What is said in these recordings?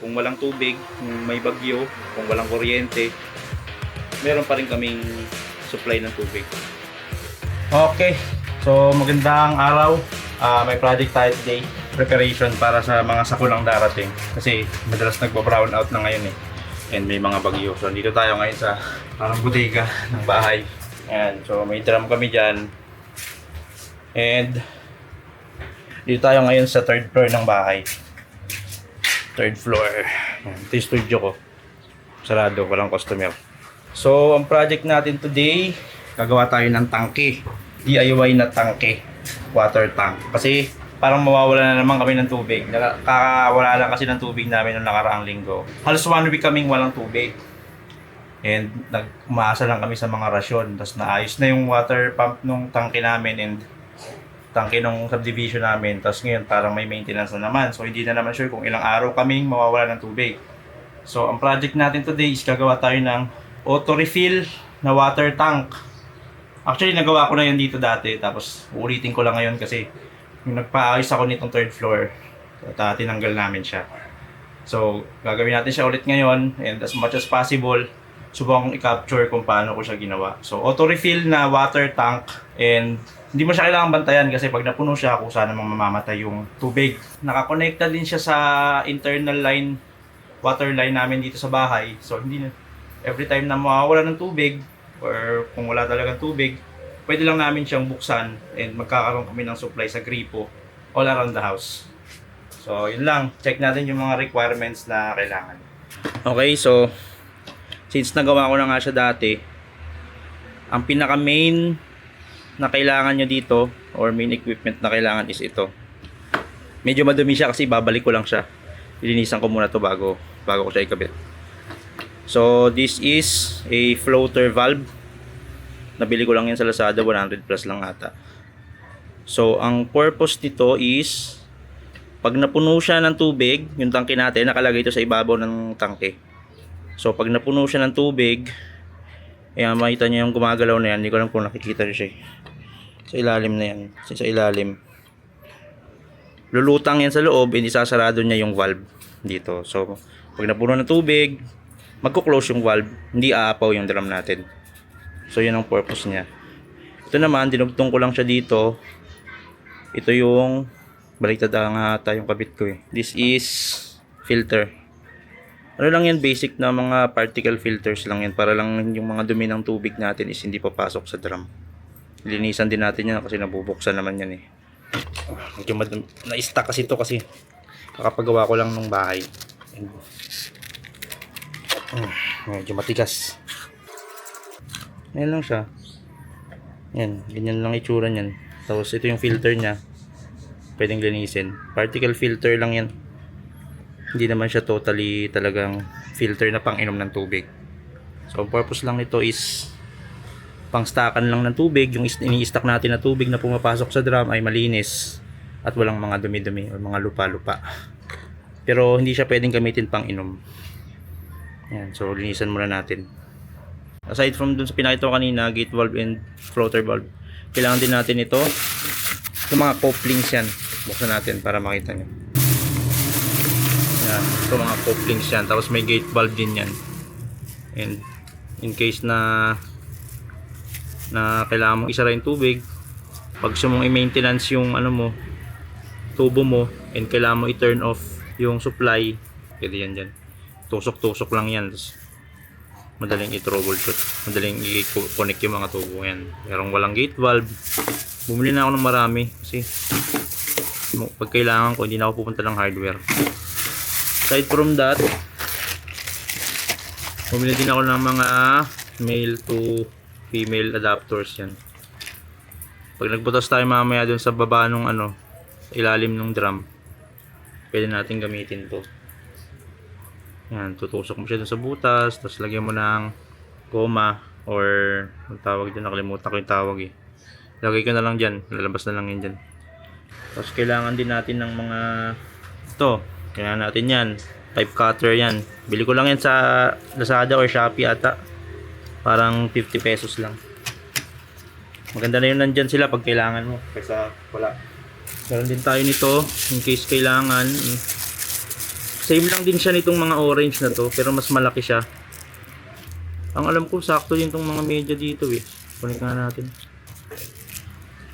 kung walang tubig, kung may bagyo, kung walang kuryente, meron pa rin kaming supply ng tubig. Okay, so magandang araw. Ah, may project tayo today. Preparation para sa mga sakulang darating. Kasi madalas nagpa-brown out na ngayon eh. And may mga bagyo. So dito tayo ngayon sa parang bodega ng bahay. Ayan, so may drum kami dyan. And dito tayo ngayon sa third floor ng bahay. Third floor. Ito yung studio ko. Sarado, walang customer. So, ang project natin today, gagawa tayo ng tangke. DIY na tangke. Water tank. Kasi parang mawawala na naman kami ng tubig. Nakakawala lang kasi ng tubig namin noong nakaraang linggo. Halos one week kaming walang tubig. And nag-umaasa lang kami sa mga rasyon. Tapos naayos na yung water pump nung tangke namin and tangke nung subdivision namin. Tapos ngayon parang may maintenance na naman. So hindi na naman sure kung ilang araw kaming mawawala ng tubig. So ang project natin today is gagawa tayo ng auto refill na water tank. Actually nagawa ko na yan dito dati tapos ulitin ko lang ngayon kasi yung nagpaayos ako nitong third floor at uh, tinanggal namin siya. So gagawin natin siya ulit ngayon and as much as possible subukan kong i-capture kung paano ko siya ginawa. So auto refill na water tank and hindi mo siya kailangan bantayan kasi pag napuno siya kung saan namang mamamatay yung tubig. Nakakonekta din siya sa internal line water line namin dito sa bahay. So hindi na every time na mawawala ng tubig or kung wala talagang tubig, pwede lang namin siyang buksan and magkakaroon kami ng supply sa gripo all around the house. So, yun lang. Check natin yung mga requirements na kailangan. Okay, so since nagawa ko na nga siya dati, ang pinaka main na kailangan nyo dito or main equipment na kailangan is ito. Medyo madumi siya kasi babalik ko lang siya. Ilinisan ko muna to bago bago ko siya ikabit. So this is a floater valve. Nabili ko lang yan sa Lazada, 100 plus lang ata. So ang purpose nito is pag napuno siya ng tubig, yung tangke natin nakalagay ito sa ibabaw ng tangke. So pag napuno siya ng tubig, ayan makita niyo yung gumagalaw na yan, hindi ko alam kung nakikita niyo siya. Sa ilalim na yan, sa ilalim. Lulutang yan sa loob, hindi sasarado niya yung valve dito. So pag napuno ng tubig, magko-close yung valve, hindi aapaw yung drum natin. So yun ang purpose niya. Ito naman, dinugtong ko lang siya dito. Ito yung baliktad nga ata yung kabit ko eh. This is filter. Ano lang yan, basic na mga particle filters lang yan para lang yung mga dumi ng tubig natin is hindi papasok sa drum. Linisan din natin yan kasi nabubuksan naman yan eh. Medyo na-stuck kasi ito kasi kakapagawa ko lang ng bahay. And Mm, medyo matigas. Ayan lang siya. Yan, ganyan lang itsura niyan. Tapos ito yung filter niya. Pwedeng linisin. Particle filter lang yan. Hindi naman siya totally talagang filter na pang inom ng tubig. So, purpose lang nito is pang stockan lang ng tubig. Yung is- ini-stock natin na tubig na pumapasok sa drum ay malinis at walang mga dumi-dumi o mga lupa-lupa. Pero hindi siya pwedeng gamitin pang inom. Yan, so linisan muna natin. Aside from dun sa pinakita ko kanina, gate valve and floater valve, kailangan din natin ito. Yung mga couplings yan. Buksan natin para makita nyo. Yan, ito mga couplings yan. Tapos may gate valve din yan. And in case na na kailangan mong isara yung tubig, pag gusto mong i-maintenance yung ano mo, tubo mo, and kailangan mo i-turn off yung supply, pwede yan dyan tusok-tusok lang yan. Tapos, madaling i-troubleshoot. Madaling i-connect yung mga tubo yan. Pero walang gate valve, bumili na ako ng marami. Kasi, pag kailangan ko, hindi na ako pupunta ng hardware. Aside from that, bumili din ako ng mga male to female adapters yan. Pag nagbutas tayo mamaya dun sa baba nung ano, ilalim ng drum, pwede natin gamitin to. Yan, tutusok mo siya dun sa butas, tapos lagyan mo ng goma or ang tawag dyan, nakalimutan ko yung tawag eh. Lagay ko na lang dyan, lalabas na lang yan dyan. Tapos kailangan din natin ng mga ito, kailangan natin yan, pipe cutter yan. Bili ko lang yan sa Lazada or Shopee ata. Parang 50 pesos lang. Maganda na yun nandyan sila pag kailangan mo, kaysa wala. Meron din tayo nito, in case kailangan, Same lang din siya nitong mga orange na to, pero mas malaki siya. Ang alam ko, sakto din tong mga media dito eh. Kunin nga natin.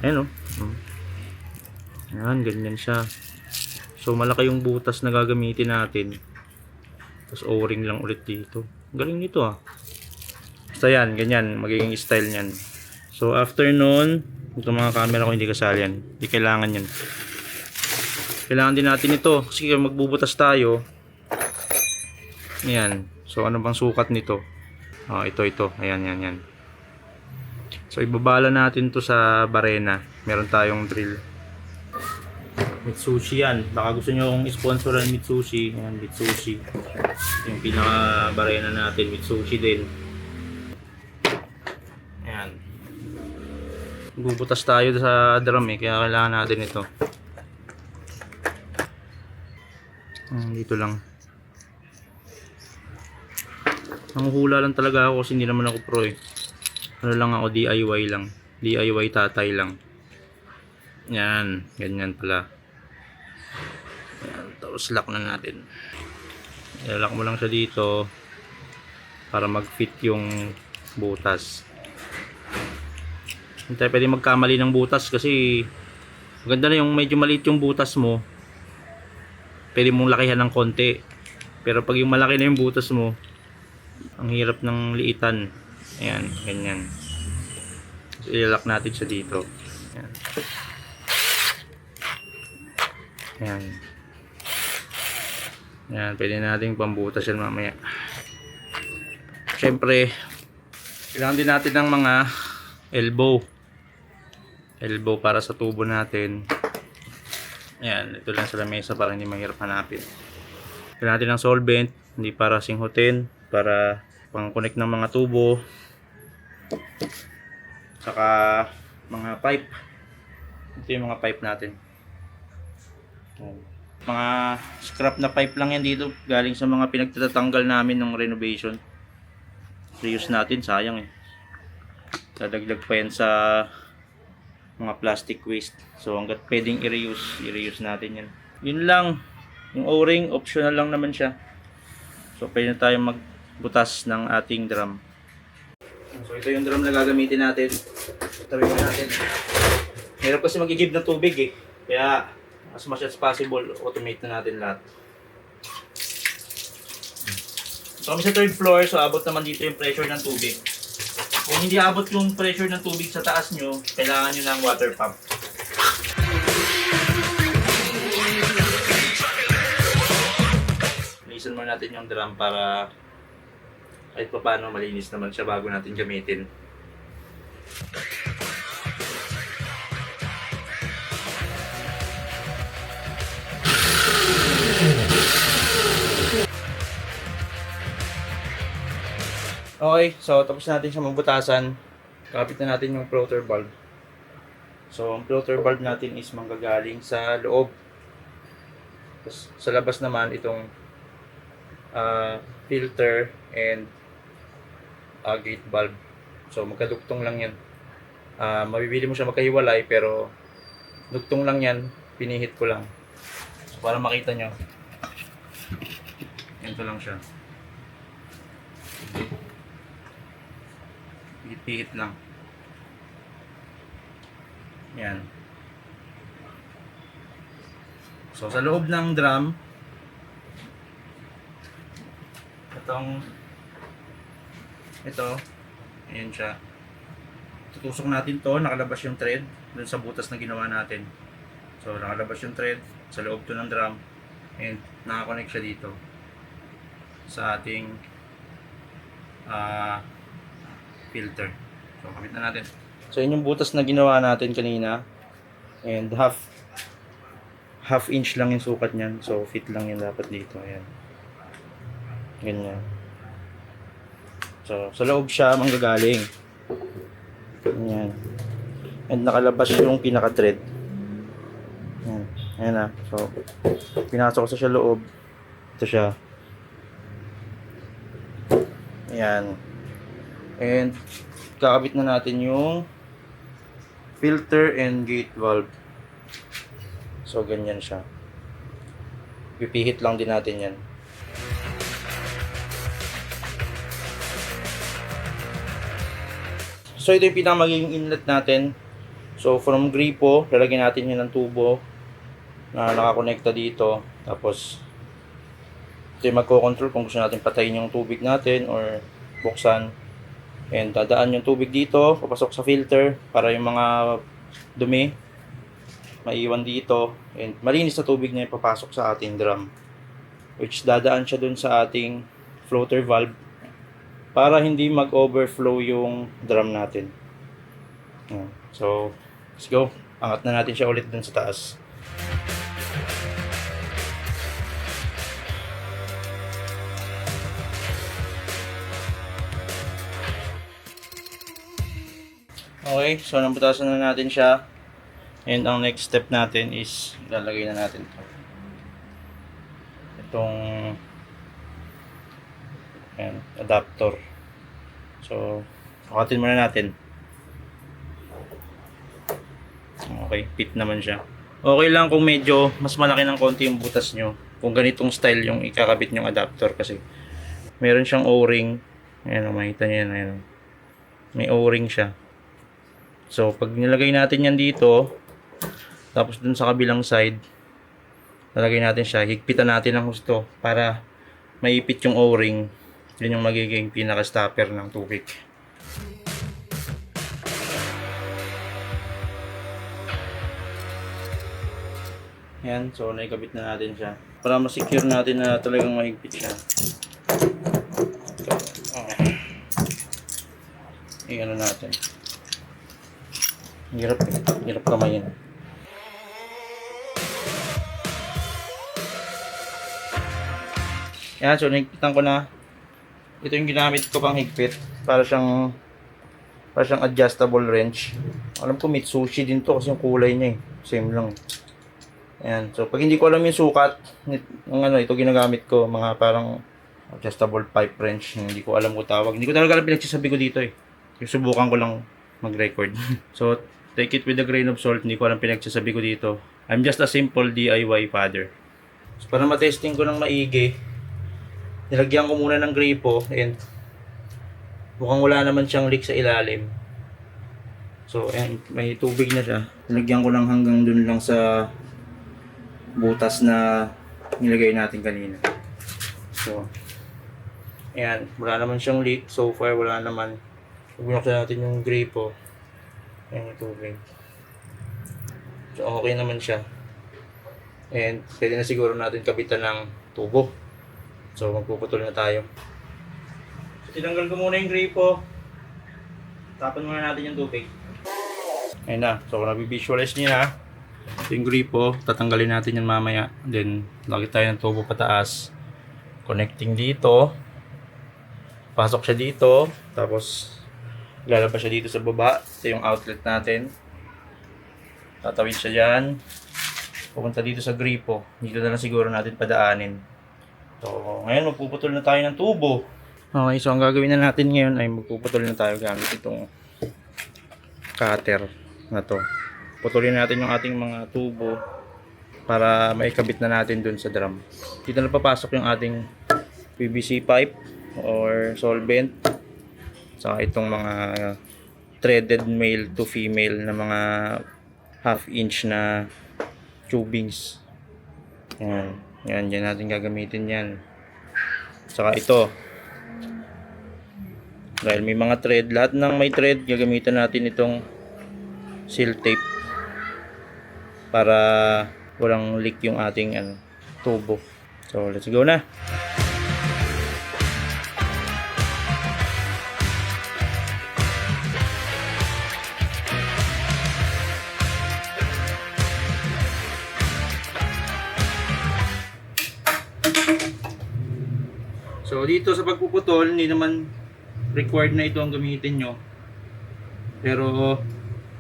Ayan o. Oh. Ayan, ganyan siya. So, malaki yung butas na gagamitin natin. Tapos o-ring lang ulit dito. Galing nito ah. Basta yan, ganyan, magiging style niyan. So, after nun, itong mga camera ko hindi kasali yan. Hindi kailangan yan. Kailangan din natin ito kasi magbubutas tayo. Ayan. So, ano bang sukat nito? Oh, ito, ito. Ayan, yan, yan. So, ibabala natin to sa barena. Meron tayong drill. Mitsushi yan. Baka gusto nyo kong sponsoran Mitsushi. Ayan, Mitsushi. Yung pinaka barena natin, Mitsushi din. Bubutas tayo sa drum eh, kaya kailangan natin ito. Hmm, dito lang. Nanguhula lang talaga ako kasi hindi naman ako pro eh. Ano lang ako, DIY lang. DIY tatay lang. Yan, ganyan pala. Yan, tapos lock na natin. Ilalak mo lang siya dito para mag-fit yung butas. Hindi tayo pwede magkamali ng butas kasi maganda na yung medyo maliit yung butas mo. Pwede mong lakihan ng konti. Pero pag yung malaki na yung butas mo, ang hirap ng liitan. Ayan, ganyan. So, ilalak natin siya dito. Ayan. Ayan. Ayan, pwede natin pambutas yan mamaya. Siyempre, kailangan din natin ng mga elbow. Elbow para sa tubo natin. Ayan, ito lang sa lamesa para hindi mahirap hanapin. Kailangan natin ng solvent, hindi para singhutin, para pang-connect ng mga tubo. Saka mga pipe. Ito yung mga pipe natin. Mga scrap na pipe lang yan dito, galing sa mga pinagtatanggal namin ng renovation. Reuse natin, sayang eh. Dadagdag pa yan sa mga plastic waste. So hanggat pwedeng i-reuse, i-reuse natin yan. Yun lang. Yung O-ring, optional lang naman siya. So pwede na tayo magbutas ng ating drum. So ito yung drum na gagamitin natin. Tabi natin. Hirap kasi magigib ng tubig eh. Kaya as much as possible, automate na natin lahat. So kami sa third floor, so abot naman dito yung pressure ng tubig. Kung hindi abot yung pressure ng tubig sa taas nyo, kailangan nyo ng water pump. Linisan muna natin yung drum para kahit pa paano malinis naman siya bago natin gamitin. Okay, so tapos natin siya mabutasan. Kapit na natin yung floater valve. So, ang floater valve natin is manggagaling sa loob. Tapos, sa labas naman itong ah, filter and ah, gate valve. So, magkaduktong lang yan. Ah, mabibili mo siya magkahiwalay pero duktong lang yan. Pinihit ko lang. So, para makita nyo. Ganito lang siya. Pihit-pihit lang. Yan. So, sa loob ng drum, itong, ito, ayan siya. Tutusok natin to, nakalabas yung thread dun sa butas na ginawa natin. So, nakalabas yung thread sa loob to ng drum and nakakonect siya dito sa ating ah filter. So, kapit na natin. So, yun yung butas na ginawa natin kanina. And half half inch lang yung sukat niyan. So, fit lang yan dapat dito. Ayan. Ganyan. So, sa loob siya manggagaling. Ganyan. And nakalabas yung pinaka-thread. Ayan. Ayan na. So, pinasok sa siya loob. Ito siya. Ayan. And kakabit na natin yung filter and gate valve. So ganyan siya. Pipihit lang din natin yan. So ito yung pinaka magiging inlet natin. So from gripo, lalagyan natin yun ng tubo na nakakonekta dito. Tapos ito yung magko-control kung gusto natin patayin yung tubig natin or buksan. And dadaan yung tubig dito, papasok sa filter para yung mga dumi maiwan dito. And malinis na tubig na yung papasok sa ating drum. Which dadaan siya dun sa ating floater valve para hindi mag-overflow yung drum natin. So, let's go. Angat na natin siya ulit dun sa taas. Okay, so nabutasan na natin siya. And ang next step natin is lalagay na natin ito. Itong ayan, adapter. So, sukatin muna natin. Okay, fit naman siya. Okay lang kung medyo mas malaki ng konti yung butas nyo. Kung ganitong style yung ikakabit yung adapter kasi meron siyang o-ring. Ayan, o, makita nyo yan. Ayan. May o-ring siya. So, pag nilagay natin yan dito, tapos dun sa kabilang side, nalagay natin siya, higpitan natin ng gusto para maipit yung o-ring. Yun yung magiging pinaka-stopper ng tubig. Yan, so naikabit na natin siya. Para ma-secure natin na talagang mahigpit siya. So, okay. I-ano natin. Hirap, hirap kamayin. Yan, so nagpitan ko na. Ito yung ginamit ko pang higpit. Para siyang para siyang adjustable wrench. Alam ko Mitsushi din to kasi yung kulay niya eh. Same lang. Ayan. So pag hindi ko alam yung sukat ng ano ito ginagamit ko mga parang adjustable pipe wrench. Hindi ko alam ko tawag. Hindi ko talaga alam pinagsasabi ko dito eh. Subukan ko lang mag-record. so take it with a grain of salt. Hindi ko alam pinagsasabi ko dito. I'm just a simple DIY father. So, para matesting ko ng maigi, nilagyan ko muna ng gripo and mukhang wala naman siyang leak sa ilalim. So, ayan, may tubig na siya. Nilagyan ko lang hanggang dun lang sa butas na nilagay natin kanina. So, ayan, wala naman siyang leak. So far, wala naman. Binuksan natin yung gripo. Yung tubig. So, okay naman siya. And, pwede na siguro natin kapitan ng tubo. So, magpuputol na tayo. So, tinanggal ko muna yung gripo. Tapan muna natin yung tubig. Ayun na. So, kung nabivisualize niyo na, yung gripo. Tatanggalin natin yan mamaya. Then, lagi tayo ng tubo pataas. Connecting dito. Pasok siya dito. Tapos, lalabas siya dito sa baba. Ito yung outlet natin. Tatawid siya dyan. Pupunta dito sa gripo. Dito na lang siguro natin padaanin. So, ngayon magpuputol na tayo ng tubo. Okay, so ang gagawin na natin ngayon ay magpuputol na tayo gamit itong cutter na to. Putulin natin yung ating mga tubo para maikabit na natin dun sa drum. Dito na papasok yung ating PVC pipe or solvent. Saka itong mga threaded male to female na mga half inch na tubings. Yan. Yan, yan natin gagamitin yan. Saka ito. Dahil may mga thread, lahat ng may thread, gagamitan natin itong seal tape para walang leak yung ating ano, tubo. So, let's go na. So dito sa pagpuputol, hindi naman required na ito ang gamitin nyo. Pero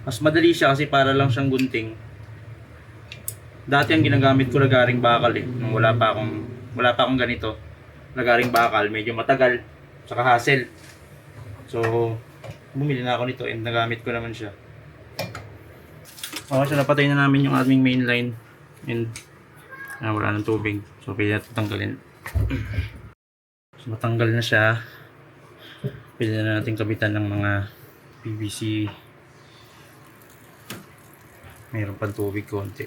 mas madali siya kasi para lang siyang gunting. Dati ang ginagamit ko lagaring bakal eh, nung wala pa akong wala pa akong ganito. Lagaring bakal, medyo matagal, saka hassle. So, bumili na ako nito and nagamit ko naman siya. Okay, so napatay na namin yung aming main line and ah, wala ng tubig. So, pwede natin tanggalin. Matanggal na siya. Pwede na natin kabitan ng mga PVC. Mayroon pang tubig konti.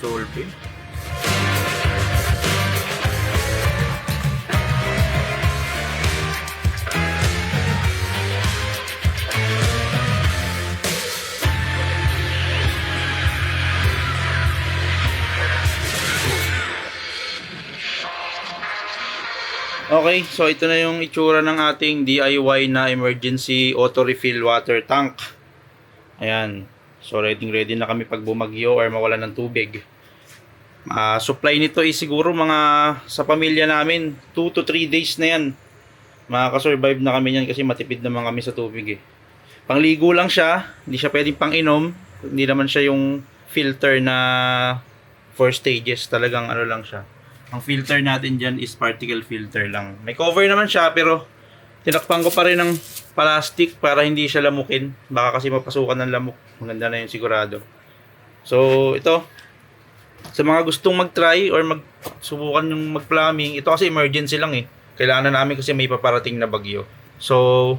Sa kamay ng solve Okay, so ito na yung itsura ng ating DIY na emergency auto refill water tank. Ayan. So ready ready na kami pag bumagyo or mawala ng tubig. Ah, supply nito is siguro mga sa pamilya namin 2 to 3 days na yan. Makaka-survive na kami yan kasi matipid naman kami sa tubig eh. Pangligo lang siya, hindi siya pwedeng pang-inom, hindi naman siya yung filter na four stages, talagang ano lang siya. Ang filter natin dyan is particle filter lang. May cover naman siya pero tinakpan ko pa rin ng plastic para hindi siya lamukin. Baka kasi mapasukan ng lamok. Maganda na yun sigurado. So, ito. Sa mga gustong mag-try or magsubukan yung mag-plumbing, ito kasi emergency lang eh. Kailangan na namin kasi may paparating na bagyo. So,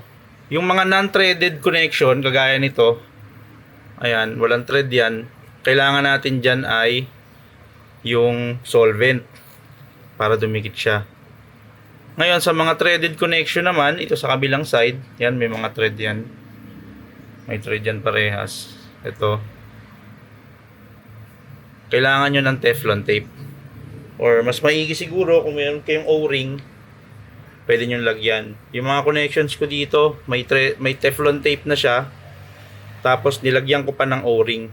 yung mga non-threaded connection, kagaya nito, ayan, walang thread yan. Kailangan natin dyan ay yung solvent para dumikit siya. Ngayon, sa mga threaded connection naman, ito sa kabilang side, yan, may mga thread yan. May thread yan parehas. Ito. Kailangan nyo ng Teflon tape. Or mas maigi siguro kung meron kayong O-ring, pwede nyo lagyan. Yung mga connections ko dito, may, may Teflon tape na siya. Tapos nilagyan ko pa ng O-ring.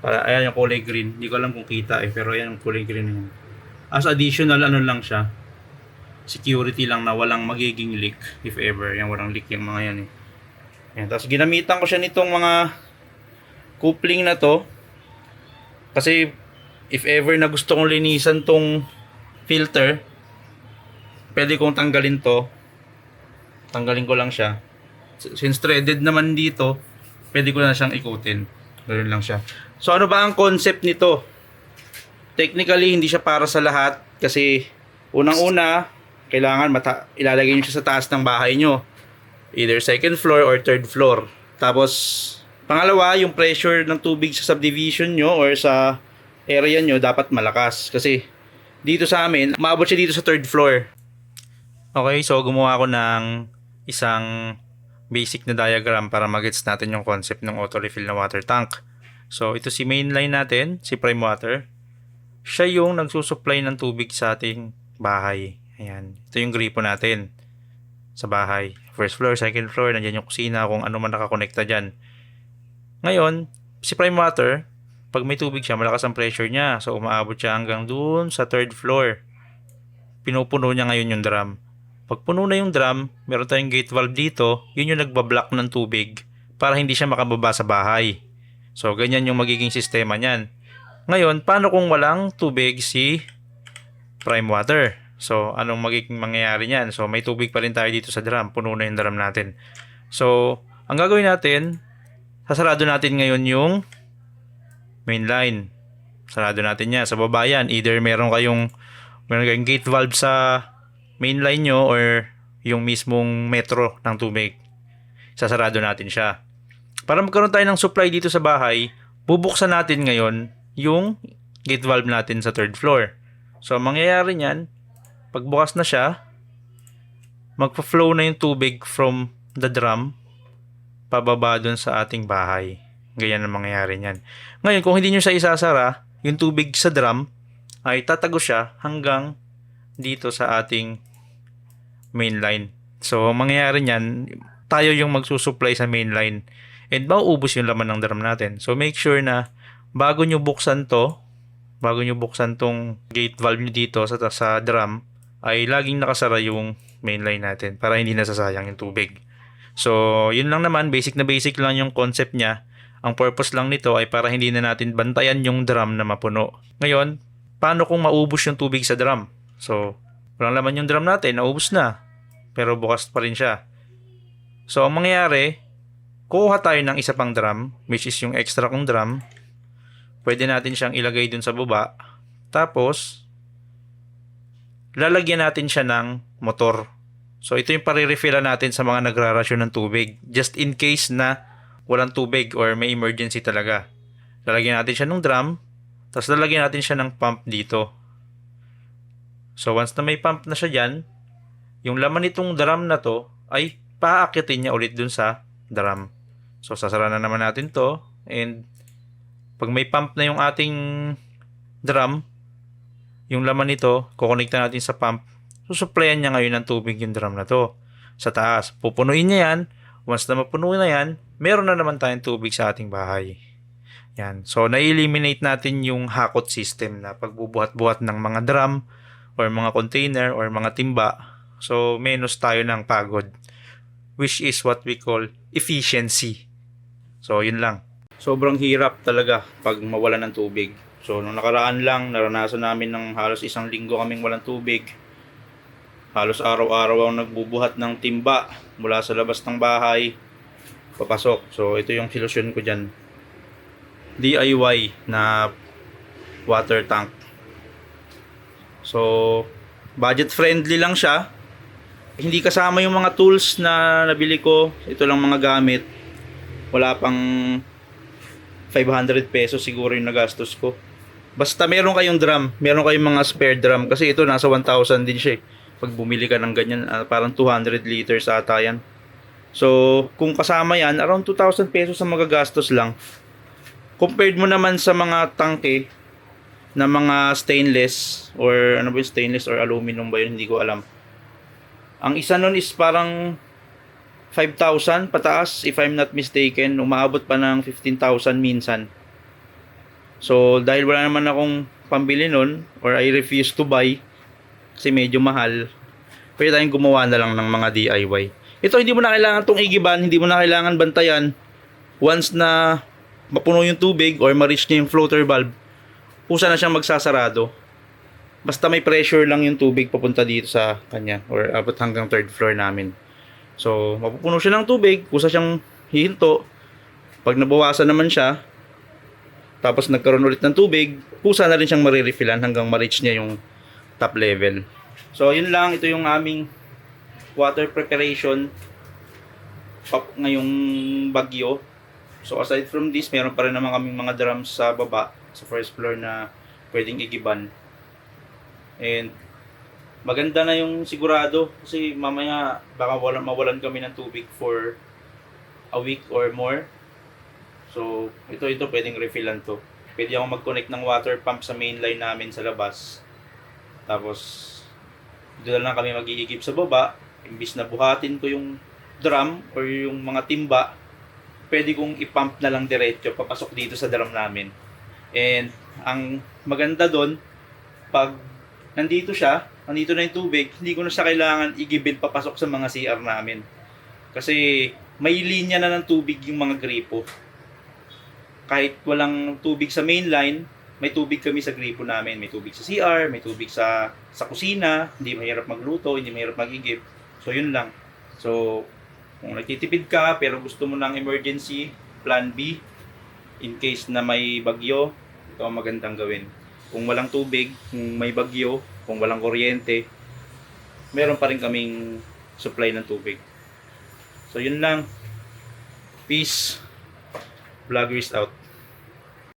Para, ayan yung kulay green. Hindi ko alam kung kita eh, pero ayan yung kulay green yun. As additional, ano lang siya, security lang na walang magiging leak if ever. Yan, walang leak yung mga yan eh. Yan, tapos ginamitan ko siya nitong mga coupling na to. Kasi if ever na gusto kong linisan tong filter, pwede kong tanggalin to. Tanggalin ko lang siya. Since threaded naman dito, pwede ko na siyang ikutin. Ganun lang siya. So ano ba ang concept nito? Technically, hindi siya para sa lahat kasi unang-una, kailangan mata- ilalagay nyo siya sa taas ng bahay nyo. Either second floor or third floor. Tapos, pangalawa, yung pressure ng tubig sa subdivision nyo or sa area nyo dapat malakas. Kasi, dito sa amin, maabot siya dito sa third floor. Okay, so gumawa ko ng isang basic na diagram para magets natin yung concept ng auto refill na water tank. So, ito si main line natin, si prime water. Siya yung nagsusupply ng tubig sa ating bahay. Ayan. Ito yung gripo natin sa bahay. First floor, second floor, nandiyan yung kusina, kung ano man nakakonekta dyan. Ngayon, si prime water, pag may tubig siya, malakas ang pressure niya. So, umaabot siya hanggang doon sa third floor. Pinupuno niya ngayon yung drum. Pag puno na yung drum, meron tayong gate valve dito, yun yung nagbablock ng tubig para hindi siya makababa sa bahay. So, ganyan yung magiging sistema niyan. Ngayon, paano kung walang tubig si prime water? So, anong magiging mangyayari niyan? So, may tubig pa rin tayo dito sa drum. Puno na yung drum natin. So, ang gagawin natin, sasarado natin ngayon yung main line. Sarado natin yan. Sa baba yan, either meron kayong, meron kayong gate valve sa main line nyo or yung mismong metro ng tubig. Sasarado natin siya. Para magkaroon tayo ng supply dito sa bahay, bubuksan natin ngayon yung gate valve natin sa third floor. So, ang mangyayari niyan, pagbukas na siya, magpa-flow na yung tubig from the drum pababa dun sa ating bahay. Ganyan ang mangyayari niyan. Ngayon, kung hindi nyo siya isasara, yung tubig sa drum ay tatago siya hanggang dito sa ating main line. So, ang mangyayari niyan, tayo yung magsusupply sa main line and mauubos yung laman ng drum natin. So, make sure na bago nyo buksan to, bago nyo buksan tong gate valve nyo dito sa, sa drum, ay laging nakasara yung main line natin para hindi nasasayang yung tubig. So, yun lang naman, basic na basic lang yung concept niya. Ang purpose lang nito ay para hindi na natin bantayan yung drum na mapuno. Ngayon, paano kung maubos yung tubig sa drum? So, walang laman yung drum natin, naubos na. Pero bukas pa rin siya. So, ang mangyayari, kuha tayo ng isa pang drum, which is yung extra kong drum. Pwede natin siyang ilagay dun sa baba. Tapos, lalagyan natin siya ng motor. So ito yung pare-refillan natin sa mga nagrarasyon ng tubig. Just in case na walang tubig or may emergency talaga. Lalagyan natin siya ng drum, tapos lalagyan natin siya ng pump dito. So once na may pump na siya dyan, yung laman nitong drum na to ay paakitin niya ulit dun sa drum. So sasara na naman natin to and pag may pump na yung ating drum, yung laman nito, kukonekta natin sa pump susuplayan niya ngayon ng tubig yung drum na to sa taas. Pupunuin niya yan. Once na mapuno na yan, meron na naman tayong tubig sa ating bahay. Yan. So, na-eliminate natin yung hakot system na pagbubuhat-buhat ng mga drum or mga container or mga timba. So, menos tayo ng pagod. Which is what we call efficiency. So, yun lang. Sobrang hirap talaga pag mawalan ng tubig. So, nung nakaraan lang, naranasan namin ng halos isang linggo kaming walang tubig halos araw-araw ang nagbubuhat ng timba mula sa labas ng bahay papasok. So ito yung solusyon ko dyan. DIY na water tank. So budget friendly lang siya. Hindi kasama yung mga tools na nabili ko. Ito lang mga gamit. Wala pang 500 pesos siguro yung nagastos ko. Basta meron kayong drum, meron kayong mga spare drum kasi ito nasa 1,000 din siya. eh pag bumili ka ng ganyan, uh, parang 200 liters ata yan. So, kung kasama yan, around 2,000 pesos ang magagastos lang. Compared mo naman sa mga tangke na mga stainless or ano ba yung stainless or aluminum ba yun, hindi ko alam. Ang isa nun is parang 5,000 pataas if I'm not mistaken. Umaabot pa ng 15,000 minsan. So, dahil wala naman akong pambili nun or I refuse to buy, kasi medyo mahal, pwede tayong gumawa na lang ng mga DIY. Ito hindi mo na kailangan tong igiban, hindi mo na kailangan bantayan. Once na mapuno yung tubig or ma-reach niya yung floater valve, kusa na siyang magsasarado. Basta may pressure lang yung tubig papunta dito sa kanya or abot hanggang third floor namin. So, mapupuno siya ng tubig, kusa siyang hihinto. Pag nabawasan naman siya, tapos nagkaroon ulit ng tubig, kusa na rin siyang marirefillan hanggang ma-reach niya yung top level. So, yun lang. Ito yung aming water preparation pop ngayong bagyo. So, aside from this, meron pa rin naman kaming mga drums sa baba, sa first floor na pwedeng igiban. And, maganda na yung sigurado kasi mamaya baka walan, mawalan kami ng tubig for a week or more. So, ito ito pwedeng refillan to. Pwede ako mag-connect ng water pump sa main line namin sa labas tapos, doon lang kami mag-iigib sa baba. Imbis na buhatin ko yung drum or yung mga timba, pwede kong ipump na lang diretso papasok dito sa drum namin. And ang maganda doon, pag nandito siya, nandito na yung tubig, hindi ko na siya kailangan igibid papasok sa mga CR namin. Kasi may linya na ng tubig yung mga gripo. Kahit walang tubig sa main line, may tubig kami sa gripo namin. May tubig sa CR, may tubig sa sa kusina, hindi mahirap magluto, hindi mahirap magigib. So yun lang. So kung nagtitipid ka pero gusto mo ng emergency plan B in case na may bagyo, ito ang magandang gawin. Kung walang tubig, kung may bagyo, kung walang kuryente, meron pa rin kaming supply ng tubig. So yun lang. Peace. Vlogger is out.